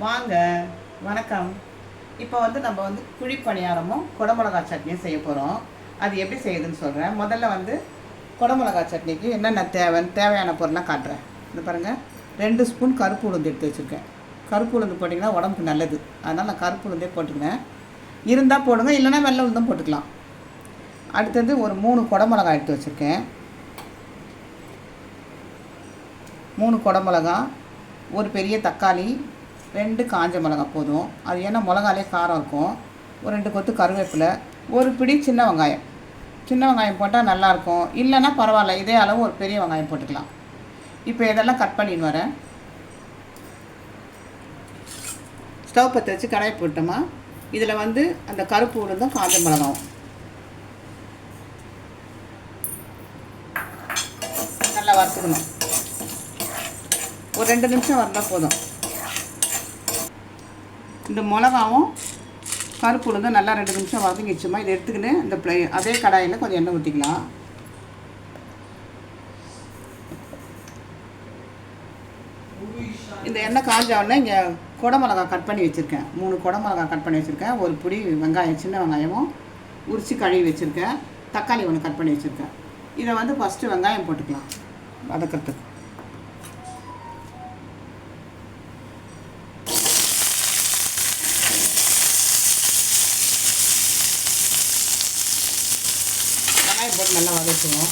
வாங்க வணக்கம். இப்போ வந்து நம்ம வந்து குழி பணியாரமும் குடமிளகா சட்னியும் செய்ய போகிறோம் அது எப்படி செய்யுதுன்னு சொல்கிறேன் முதல்ல வந்து குடமிளகா சட்னிக்கு என்னென்ன தேவைன்னு தேவையான பொருளாக காட்டுறேன். இது பாருங்கள் ரெண்டு ஸ்பூன் கருப்பு உளுந்து எடுத்து வச்சுருக்கேன். கருப்பு உளுந்து போட்டிங்கன்னா உடம்புக்கு நல்லது. அதனால் நான் கருப்பு உளுந்தே போட்டுக்கிறேன். இருந்தால் போடுங்க இல்லைன்னா வெள்ளை உளுந்தும் போட்டுக்கலாம். அடுத்தது ஒரு மூணு குடமிளகா எடுத்து வச்சுருக்கேன். மூணு குடமிளகா ஒரு பெரிய தக்காளி ரெண்டு காஞ்ச மிளகா போதும். அது ஏன்னா மிளகாலே காரம் இருக்கும். ஒரு ரெண்டு கொத்து கருவேப்பிலை ஒரு பிடி சின்ன வெங்காயம். சின்ன வெங்காயம் போட்டால் நல்லாயிருக்கும் இல்லைன்னா பரவாயில்ல இதே அளவு ஒரு பெரிய வெங்காயம் போட்டுக்கலாம். இப்போ இதெல்லாம் கட் பண்ணின்னு வரேன். ஸ்டவ் பற்ற வச்சு கடாய் போட்டோமா? இதில் வந்து அந்த கருப்பு உளுந்தும் காஞ்ச மிளகாவும். நல்லா வறுத்துக்கணும். ஒரு ரெண்டு நிமிஷம் வந்தால் போதும். இந்த மிளகாவும் கருப்பு உளுந்தும் நல்லா ரெண்டு நிமிஷம் வதங்கிச்சுமா இதை எடுத்துக்கின்னு இந்த ப்ளே அதே கடாயில் கொஞ்சம் எண்ணெய் ஊற்றிக்கலாம் இந்த எண்ணெய் காஞ்ச உடனே இங்கே குடமிளகா கட் பண்ணி வச்சுருக்கேன். மூணு குடமிளகா கட் பண்ணி வச்சுருக்கேன். ஒரு பிடி வெங்காயம் சின்ன வெங்காயமும் உரித்து கழுவி வச்சுருக்கேன். தக்காளி ஒன்று கட் பண்ணி வச்சுருக்கேன். இதை வந்து ஃபஸ்ட்டு வெங்காயம் போட்டுக்கலாம் வதக்கிறதுக்கு. வெங்காயம் நல்லா வதக்குவோம்.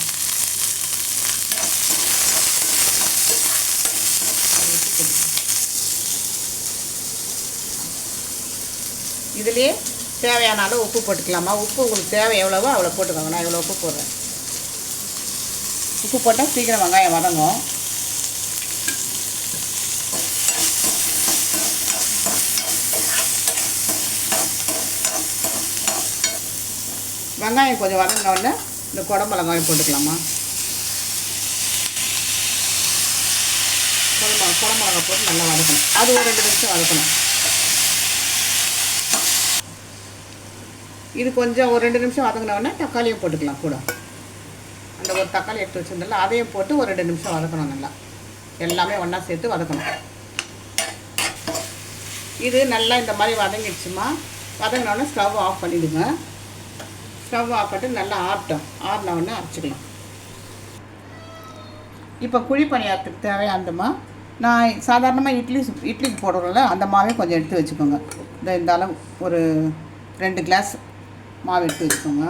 இதுலேயே தேவையான அளவு உப்பு போட்டுக்கலாமா? உப்பு உங்களுக்கு தேவை எவ்வளவோ அவ்வளோ போட்டுக்கோங்க. நான் இவ்வளோ உப்பு போடுறேன். உப்பு போட்டால் சீக்கிரம் வெங்காயம் வதங்கும். வெங்காயம் கொஞ்சம் வதங்கினோடனே இந்த குடமிளகாயம் போட்டுக்கலாமா? குடமிளகா குடமிளகா போட்டு நல்லா வதக்கணும். அது ஒரு ரெண்டு நிமிஷம் வதக்கணும். இது கொஞ்சம் ஒரு ரெண்டு நிமிஷம் வதங்கின தக்காளியும் போட்டுக்கலாம் கூட. அந்த ஒரு தக்காளி எடுத்து வச்சிருந்தல அதையும் போட்டு ஒரு ரெண்டு நிமிஷம் வதக்கணும் நல்லா. எல்லாமே ஒன்றா சேர்த்து வதக்கணும். இது நல்லா இந்த மாதிரி வதங்கிடுச்சுமா? வதங்கினோடனே ஸ்டவ் ஆஃப் பண்ணிவிடுங்க ஸ்டவ் ஆஃப் பண்ணிட்டு நல்லா ஆட்டோம் ஆறின உடனே அரைச்சிக்கலாம். இப்போ குழி பணியாரத்துக்கு தேவையானதுமா நான் சாதாரணமாக இட்லி இட்லிக்கு போடுறோம்ல அந்த மாவே கொஞ்சம் எடுத்து வச்சுக்கோங்க. இந்த இந்த அளவு ஒரு ரெண்டு கிளாஸ் மாவு எடுத்து வச்சுக்கோங்க.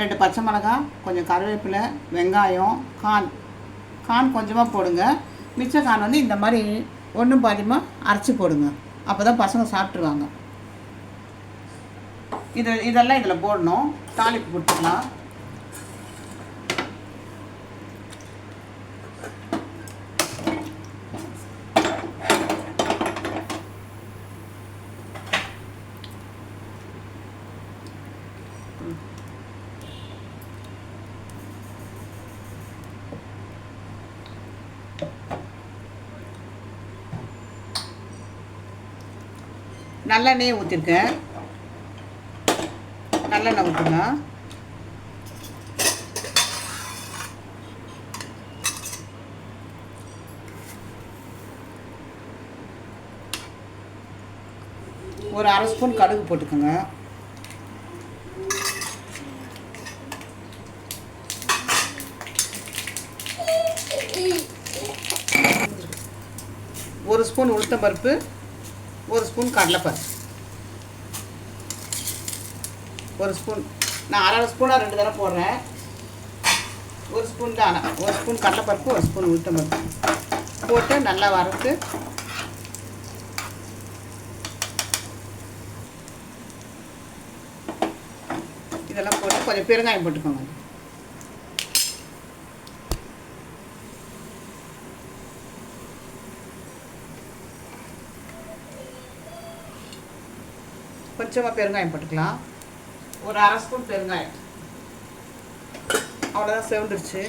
ரெண்டு பச்சை மிளகா கொஞ்சம் கருவேப்பிலை வெங்காயம் கான் கான் கொஞ்சமாக போடுங்க. மிச்ச கான் வந்து இந்த மாதிரி ஒன்றும் பாதியமாக அரைச்சி போடுங்க. அப்போ தான் பசங்க சாப்பிட்ருவாங்க இது இதெல்லாம் இதில் போடணும். தாளிப்பு கொடுத்துக்கலாம். நல்லெண்ணெய் ஊற்றிருக்கேன் நல்லெண்ணெய் ஊற்றுங்க ஒரு அரை ஸ்பூன் கடுகு போட்டுக்கோங்க. ஒரு ஸ்பூன் உளுத்தம்பருப்பு ஒரு ஸ்பூன் கடலைப்பருப்பு. ஒரு ஸ்பூன். நான் அரை ஸ்பூனாக ரெண்டு தடவை போடுறேன். ஒரு ஸ்பூன் தான். ஒரு ஸ்பூன் கடலைப்பருப்பு ஒரு ஸ்பூன் உளுத்தம்பருப்பு போட்டு நல்லா வறுத்து இதெல்லாம் போட்டு கொஞ்சம் பெருங்காயம் போட்டுக்கோங்க. கொஞ்சமாக பெருங்காயம் போட்டுக்கலாம். ஒரு அரை ஸ்பூன் பெருங்காயம் அவ்வளோதான் சேர்ந்துருச்சு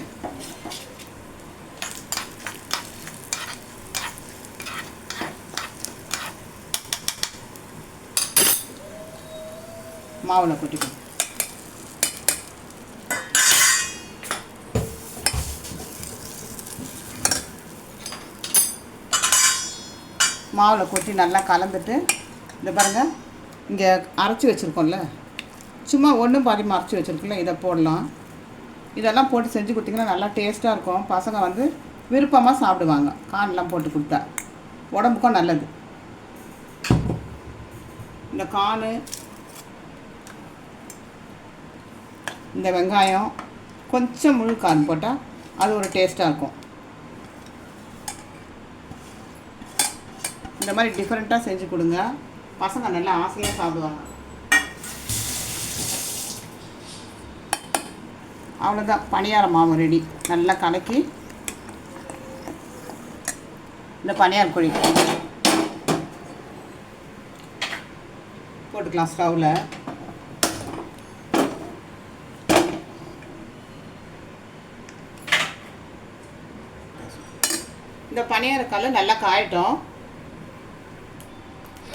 மாவில் கொட்டிக்கணும் மாவில் கொட்டி நல்லா கலந்துட்டு இந்த பாருங்கள் இங்கே அரைச்சி வச்சுருக்கோம்ல சும்மா ஒன்றும் பாதி மறைச்சி வச்சுருக்குல்ல இதை போடலாம். இதெல்லாம் போட்டு செஞ்சு கொடுத்தீங்கன்னா நல்லா டேஸ்ட்டாக இருக்கும். பசங்க வந்து விருப்பமாக சாப்பிடுவாங்க. கார்ன்லாம் போட்டு கொடுத்தா. உடம்புக்கும் நல்லது. இந்த கானு இந்த வெங்காயம் கொஞ்சம் முழு கான் போட்டால் அது ஒரு டேஸ்ட்டாக இருக்கும். இந்த மாதிரி டிஃப்ரெண்ட்டாக செஞ்சு கொடுங்க. பசங்க நல்லா ஆசையாக சாப்பிடுவாங்க. அவ்வளோதான் பணியார மாவு ரெடி நல்லா கலக்கி இந்த பணியார் குழி போட்டுக்கலாம் ஸ்டவ்வில் இந்த பணியார கல் நல்லா காயட்டும்.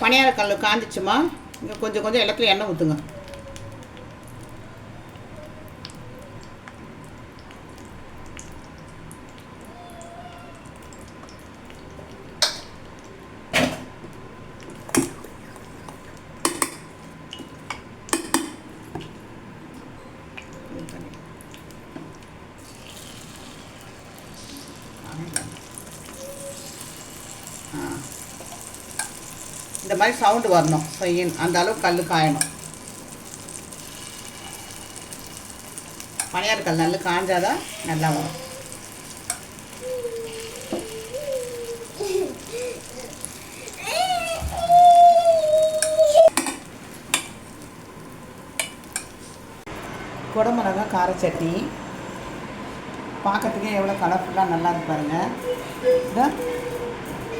பணியார கல் காஞ்சிச்சுமா? இங்கே கொஞ்சம் கொஞ்சம் எல்லாத்துலையும் எண்ணெய் ஊற்றுங்க இந்த மாதிரி சவுண்டு வரணும். பையன் அந்த அளவுக்கு கல் காயணும். பனியார் கல் நல்லா காஞ்சாதான் நல்லா வரும். குடமிளகா கார சட்னி பார்க்கறதுக்கே எவ்வளோ கலர்ஃபுல்லாக நல்லா இருக்கு பாருங்கள் இந்த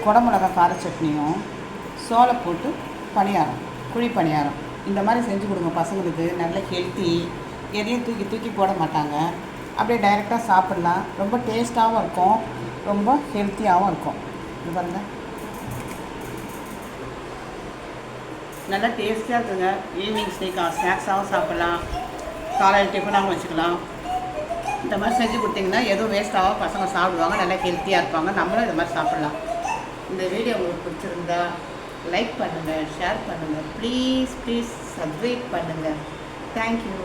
குடமிளகா கார சட்னியும் சோளை போட்டு பணியாரம் குழி பணியாரம். இந்த மாதிரி செஞ்சு கொடுங்க பசங்களுக்கு. நல்ல ஹெல்த்தி எதையும் தூக்கி தூக்கி போட மாட்டாங்க. அப்படியே டைரெக்டாக சாப்பிட்லாம். ரொம்ப டேஸ்ட்டாகவும் இருக்கும். ரொம்ப ஹெல்த்தியாகவும் இருக்கும். இது பாருங்க. நல்லா டேஸ்டியாக இருக்குங்க. ஈவினிங் ஸ்நேக்காக ஸ்நாக்ஸாகவும் சாப்பிட்லாம். காலையில் டிஃபனாகவும் வச்சுக்கலாம். இந்த மாதிரி செஞ்சு கொடுத்தீங்கன்னா எதுவும் வேஸ்ட்டாகவும் பசங்க சாப்பிடுவாங்க. நல்லா ஹெல்த்தியாக இருப்பாங்க. நம்மளும் இது மாதிரி சாப்பிட்லாம். இந்த வீடியோ உங்களுக்கு பிடிச்சிருந்தா லைக் பண்ணுங்கள் ஷேர் பண்ணுங்கள் ப்ளீஸ் ப்ளீஸ் சப்ஸ்கிரைப் பண்ணுங்கள் தேங்க்யூ